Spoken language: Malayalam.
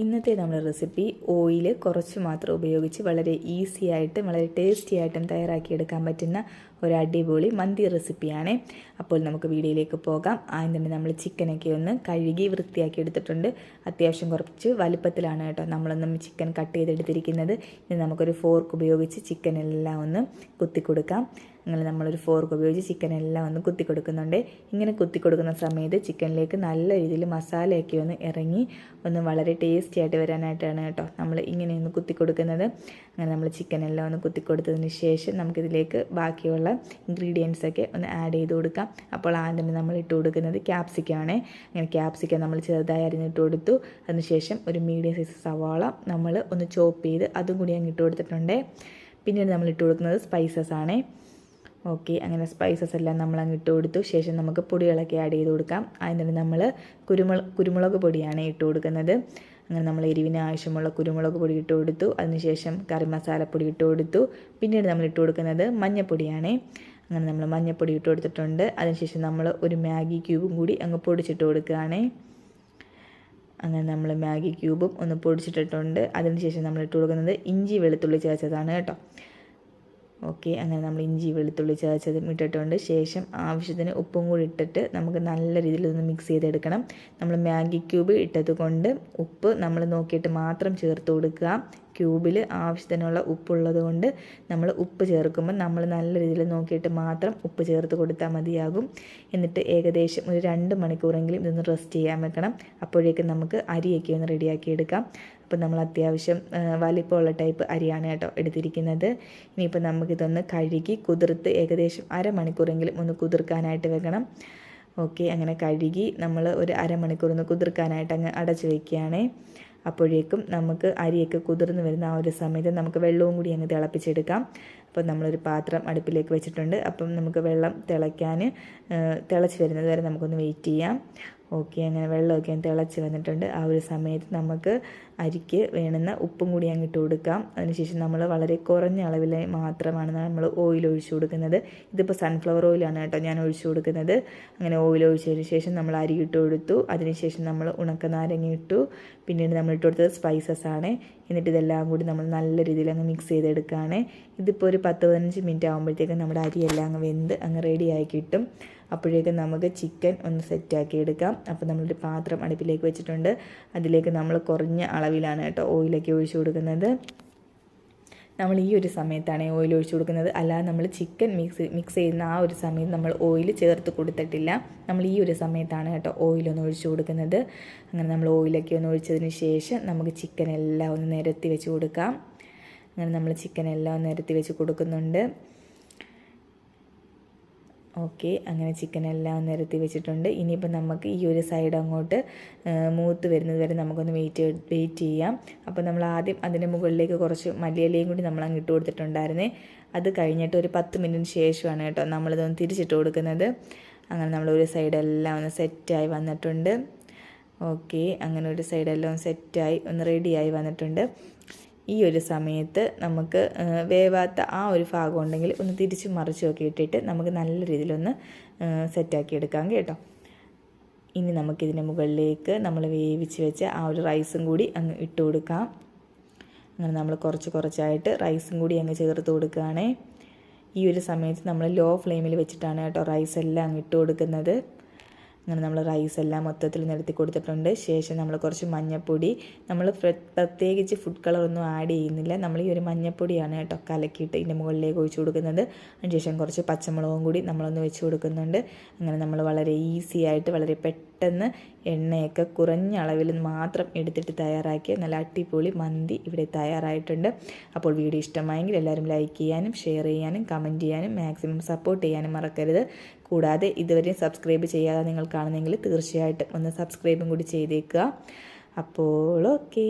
ഇന്നത്തെ നമ്മുടെ റെസിപ്പി ഓയിൽ കുറച്ച് മാത്രം ഉപയോഗിച്ച് വളരെ ഈസി ആയിട്ടും വളരെ ടേസ്റ്റി ആയിട്ടും തയ്യാറാക്കിയെടുക്കാൻ പറ്റുന്ന ഒരു അടിപൊളി മന്തി റെസിപ്പിയാണ്. അപ്പോൾ നമുക്ക് വീഡിയോയിലേക്ക് പോകാം. ആദ്യം തന്നെ നമ്മൾ ചിക്കനൊക്കെ ഒന്ന് കഴുകി വൃത്തിയാക്കി എടുത്തിട്ടുണ്ട്. അത്യാവശ്യം കുറച്ച് വലുപ്പത്തിലാണ് കേട്ടോ നമ്മളൊന്നും ചിക്കൻ കട്ട് ചെയ്തെടുത്തിരിക്കുന്നത്. ഇനി നമുക്കൊരു ഫോർക്ക് ഉപയോഗിച്ച് ചിക്കനെല്ലാം ഒന്ന് കുത്തി കൊടുക്കാം അങ്ങനെ നമ്മളൊരു ഫോർക്ക് ഉപയോഗിച്ച് ചിക്കൻ എല്ലാം ഒന്ന് കുത്തി കൊടുക്കുന്നുണ്ട് ഇങ്ങനെ കുത്തി കൊടുക്കുന്ന സമയത്ത് ചിക്കനിലേക്ക് നല്ല രീതിയിൽ മസാലയൊക്കെ ഒന്ന് ഇറങ്ങി ഒന്ന് വളരെ ടേസ്റ്റി ആയിട്ട് വരാനായിട്ടാണ് കേട്ടോ നമ്മൾ ഇങ്ങനെ ഒന്ന് കുത്തി കൊടുക്കുന്നത് അങ്ങനെ നമ്മൾ ചിക്കൻ എല്ലാം ഒന്ന് കുത്തി കൊടുത്തതിന് ശേഷം നമുക്കിതിലേക്ക് ബാക്കിയുള്ള ഇൻഗ്രീഡിയൻസ് ഒക്കെ ഒന്ന് ആഡ് ചെയ്ത് കൊടുക്കാം. അപ്പോൾ ആദ്യം നമ്മൾ ഇട്ട് കൊടുക്കുന്നത് ക്യാപ്സിക്കമാണ് അങ്ങനെ ക്യാപ്സിക്കം നമ്മൾ ചെറുതായി അരിഞ്ഞിട്ട് കൊടുത്തു. അതിനുശേഷം ഒരു മീഡിയം സൈസ് സവാള നമ്മൾ ഒന്ന് ചോപ്പ് ചെയ്ത് അതും കൂടി അങ്ങ് ഇട്ട് കൊടുത്തിട്ടുണ്ട്. പിന്നീട് നമ്മൾ ഇട്ട് കൊടുക്കുന്നത് സ്പൈസസ് ആണ്. ഓക്കെ അങ്ങനെ സ്പൈസസ് എല്ലാം നമ്മൾ അങ്ങ് ഇട്ട് കൊടുത്തു. ശേഷം നമുക്ക് പൊടികളൊക്കെ ആഡ് ചെയ്ത് കൊടുക്കാം. അതിന് നമ്മൾ കുരുമുളക് കുരുമുളക് പൊടിയാണ് ഇട്ട് കൊടുക്കുന്നത്. അങ്ങനെ നമ്മൾ എരിവിന് ആവശ്യമുള്ള കുരുമുളക് പൊടി ഇട്ട് കൊടുത്തു. അതിനുശേഷം കറി മസാലപ്പൊടി ഇട്ട് കൊടുത്തു. പിന്നീട് നമ്മൾ ഇട്ട് കൊടുക്കുന്നത് മഞ്ഞപ്പൊടിയാണ്. അങ്ങനെ നമ്മൾ മഞ്ഞപ്പൊടി ഇട്ട് കൊടുത്തിട്ടുണ്ട്. അതിനുശേഷം നമ്മൾ ഒരു മാഗി ക്യൂബും കൂടി അങ്ങ് പൊടിച്ചിട്ട് കൊടുക്കുകയാണ്. അങ്ങനെ നമ്മൾ മാഗി ക്യൂബും ഒന്ന് പൊടിച്ചിട്ടിട്ടുണ്ട്. അതിനുശേഷം നമ്മൾ ഇട്ട് കൊടുക്കുന്നത് ഇഞ്ചി വെളുത്തുള്ളി ചേർച്ചതാണ് കേട്ടോ. ഓക്കെ അങ്ങനെ നമ്മൾ ഇഞ്ചി വെളുത്തുള്ളി ചതച്ചതും ഇട്ടിട്ടുണ്ട്. ശേഷം ആവശ്യത്തിന് ഉപ്പും കൂടി ഇട്ടിട്ട് നമുക്ക് നല്ല രീതിയിൽ ഒന്ന് മിക്സ് ചെയ്തെടുക്കണം. നമ്മൾ മാഗി ക്യൂബ് ഇട്ടത് ഉപ്പ് നമ്മൾ നോക്കിയിട്ട് മാത്രം ചേർത്ത് കൊടുക്കുക. ക്യൂബിൽ ആവശ്യത്തിനുള്ള ഉപ്പുള്ളത് കൊണ്ട് നമ്മൾ ഉപ്പ് ചേർക്കുമ്പോൾ നമ്മൾ നല്ല രീതിയിൽ നോക്കിയിട്ട് മാത്രം ഉപ്പ് ചേർത്ത് കൊടുത്താൽ മതിയാകും. എന്നിട്ട് ഏകദേശം ഒരു രണ്ട് മണിക്കൂറെങ്കിലും ഇതൊന്ന് റെസ്റ്റ് ചെയ്യാൻ വെക്കണം. അപ്പോഴേക്കും നമുക്ക് അരിയൊക്കെ ഒന്ന് റെഡിയാക്കി എടുക്കാം. അപ്പോൾ നമ്മൾ അത്യാവശ്യം വലിപ്പമുള്ള ടൈപ്പ് അരിയാണ് കേട്ടോ എടുത്തിരിക്കുന്നത്. ഇനിയിപ്പോൾ നമുക്കിതൊന്ന് കഴുകി കുതിർത്ത് ഏകദേശം അരമണിക്കൂറെങ്കിലും ഒന്ന് കുതിർക്കാനായിട്ട് വെക്കണം. ഓക്കെ അങ്ങനെ കഴുകി നമ്മൾ ഒരു അരമണിക്കൂർ ഒന്ന് കുതിർക്കാനായിട്ട് അങ്ങ് അടച്ചു വയ്ക്കുകയാണേ അപ്പോഴേക്കും നമുക്ക് അരിയൊക്കെ കുതിർന്ന് വരുന്ന ആ ഒരു സമയത്ത് നമുക്ക് വെള്ളവും കൂടി അങ്ങ് തിളപ്പിച്ചെടുക്കാം. അപ്പോൾ നമ്മളൊരു പാത്രം അടുപ്പിലേക്ക് വെച്ചിട്ടുണ്ട്. അപ്പം നമുക്ക് വെള്ളം തിളയ്ക്കാൻ തിളച്ച് വരുന്നത് വരെ നമുക്കൊന്ന് വെയിറ്റ് ചെയ്യാം. ഓക്കെ അങ്ങനെ വെള്ളമൊക്കെ തിളച്ച് വന്നിട്ടുണ്ട്. ആ ഒരു സമയത്ത് നമുക്ക് അരിക്ക് വേണുന്ന ഉപ്പും കൂടി അങ്ങ് അങ്ങിട്ട് കൊടുക്കാം. അതിനുശേഷം നമ്മൾ വളരെ കുറഞ്ഞ അളവിൽ മാത്രമാണ് നമ്മൾ ഓയിൽ ഒഴിച്ചു കൊടുക്കുന്നത്. ഇതിപ്പോൾ സൺഫ്ലവർ ഓയിലാണ് കേട്ടോ ഞാൻ ഒഴിച്ചു കൊടുക്കുന്നത്. അങ്ങനെ ഓയിൽ ഒഴിച്ചതിന് ശേഷം നമ്മൾ അരി ഇട്ട് കൊടുത്തു. അതിനുശേഷം നമ്മൾ ഉണക്ക നാരങ്ങ ഇട്ടു. പിന്നീട് നമ്മൾ ഇട്ട് കൊടുത്തത് സ്പൈസസ് ആണ്. എന്നിട്ട് ഇതെല്ലാം കൂടി നമ്മൾ നല്ല രീതിയിൽ അങ്ങ് മിക്സ് ചെയ്തെടുക്കുകയാണ് ഇതിപ്പോൾ ഒരു പത്ത് പതിനഞ്ച് മിനിറ്റ് ആകുമ്പോഴത്തേക്കും നമ്മുടെ അരിയെല്ലാം അങ്ങ് വെന്ത് അങ്ങ് റെഡിയായി കിട്ടും. അപ്പോഴേക്കും നമുക്ക് ചിക്കൻ ഒന്ന് സെറ്റാക്കി എടുക്കാം. അപ്പോൾ നമ്മളൊരു പാത്രം അടുപ്പിലേക്ക് വെച്ചിട്ടുണ്ട്. അതിലേക്ക് നമ്മൾ കുറഞ്ഞ അളവിലാണ് കേട്ടോ ഓയിലൊക്കെ ഒഴിച്ചു കൊടുക്കുന്നത്. നമ്മൾ ഈ ഒരു സമയത്താണ് ഓയിൽ ഒഴിച്ചു കൊടുക്കുന്നത്. അല്ലാതെ നമ്മൾ ചിക്കൻ മിക്സ് മിക്സ് ചെയ്യുന്ന ആ ഒരു സമയത്ത് നമ്മൾ ഓയിൽ ചേർത്ത് കൊടുത്തിട്ടില്ല. നമ്മൾ ഈ ഒരു സമയത്താണ് കേട്ടോ ഓയിലൊന്ന് ഒഴിച്ചു കൊടുക്കുന്നത്. അങ്ങനെ നമ്മൾ ഓയിലൊക്കെ ഒന്ന് ഒഴിച്ചതിന് ശേഷം നമുക്ക് ചിക്കൻ എല്ലാം ഒന്ന് നിരത്തി വെച്ച് കൊടുക്കാം. അങ്ങനെ നമ്മൾ ചിക്കൻ എല്ലാം നിരത്തി വെച്ച് കൊടുക്കുന്നുണ്ട്. ഓക്കെ അങ്ങനെ ചിക്കൻ എല്ലാം നിരത്തി വെച്ചിട്ടുണ്ട്. ഇനിയിപ്പോൾ നമുക്ക് ഈ ഒരു സൈഡ് അങ്ങോട്ട് മൂത്ത് വരുന്നത് വരെ നമുക്കൊന്ന് വെയിറ്റ് വെയിറ്റ് ചെയ്യാം. അപ്പോൾ നമ്മൾ ആദ്യം അതിന്റെ മുകളിലേക്ക് കുറച്ച് മല്ലിയിലയും കൂടി നമ്മൾ അങ്ങ് ഇട്ട് കൊടുത്തിട്ടുണ്ടായിരുന്നേ. അത് കഴിഞ്ഞിട്ട് ഒരു പത്ത് മിനിറ്റിന് ശേഷമാണ് കേട്ടോ നമ്മളിതൊന്ന് തിരിച്ചിട്ട് കൊടുക്കുന്നത്. അങ്ങനെ നമ്മൾ ഒരു സൈഡെല്ലാം ഒന്ന് സെറ്റായി വന്നിട്ടുണ്ട്. ഓക്കെ അങ്ങനെ ഒരു സൈഡെല്ലാം സെറ്റായി ഒന്ന് റെഡിയായി വന്നിട്ടുണ്ട്. ഈ ഒരു സമയത്ത് നമുക്ക് വേവാത്ത ആ ഒരു ഭാഗം ഉണ്ടെങ്കിൽ ഒന്ന് തിരിച്ച് മറിച്ചൊക്കെ ഇട്ടിട്ട് നമുക്ക് നല്ല രീതിയിലൊന്ന് സെറ്റാക്കി എടുക്കാം കേട്ടോ. ഇനി നമുക്കിതിന്റെ മുകളിലേക്ക് നമ്മൾ വേവിച്ച് വെച്ച ആ ഒരു റൈസും കൂടി അങ്ങ് ഇട്ട് കൊടുക്കാം. അങ്ങനെ നമ്മൾ കുറച്ച് കുറച്ചായിട്ട് റൈസും കൂടി അങ്ങ് ചേർത്ത് കൊടുക്കുകയാണേ. ഈ ഒരു സമയത്ത് നമ്മൾ ലോ ഫ്ലെയിമിൽ വെച്ചിട്ടാണ് കേട്ടോ റൈസ് എല്ലാം അങ്ങ് ഇട്ട് കൊടുക്കുന്നത്. അങ്ങനെ നമ്മൾ റൈസ് എല്ലാം മൊത്തത്തിൽ നിരത്തി കൊടുത്തിട്ടുണ്ട്. ശേഷം നമ്മൾ കുറച്ച് മഞ്ഞപ്പൊടി നമ്മൾ പ്രത്യേകിച്ച് ഫുഡ് കളറൊന്നും ആഡ് ചെയ്യുന്നില്ല. നമ്മൾ ഈ ഒരു മഞ്ഞപ്പൊടിയാണ് കേട്ടോ കലക്കിയിട്ട് ഇതിന്റെ മുകളിലേക്ക് ഒഴിച്ചു കൊടുക്കുന്നത്. അതിനുശേഷം കുറച്ച് പച്ചമുളകും കൂടി നമ്മളൊന്ന് വെച്ച് കൊടുക്കുന്നുണ്ട്. അങ്ങനെ നമ്മൾ വളരെ ഈസി ആയിട്ട് വളരെ പെട്ടെന്ന് എണ്ണയൊക്കെ കുറഞ്ഞ അളവിൽ മാത്രം എടുത്തിട്ട് തയ്യാറാക്കിയ നല്ല അടിപൊളി മന്തി ഇവിടെ തയ്യാറായിട്ടുണ്ട്. അപ്പോൾ വീഡിയോ ഇഷ്ടമായെങ്കിൽ എല്ലാവരും ലൈക്ക് ചെയ്യാനും ഷെയർ ചെയ്യാനും കമന്റ് ചെയ്യാനും മാക്സിമം സപ്പോർട്ട് ചെയ്യാനും മറക്കരുത്. കൂടാതെ ഇതുവരെ സബ്സ്ക്രൈബ് ചെയ്യാതെ നിങ്ങൾ കാണുന്നെങ്കിൽ തീർച്ചയായിട്ടും ഒന്ന് സബ്സ്ക്രൈബും കൂടി ചെയ്തേക്കുക. അപ്പോൾ ഓക്കേ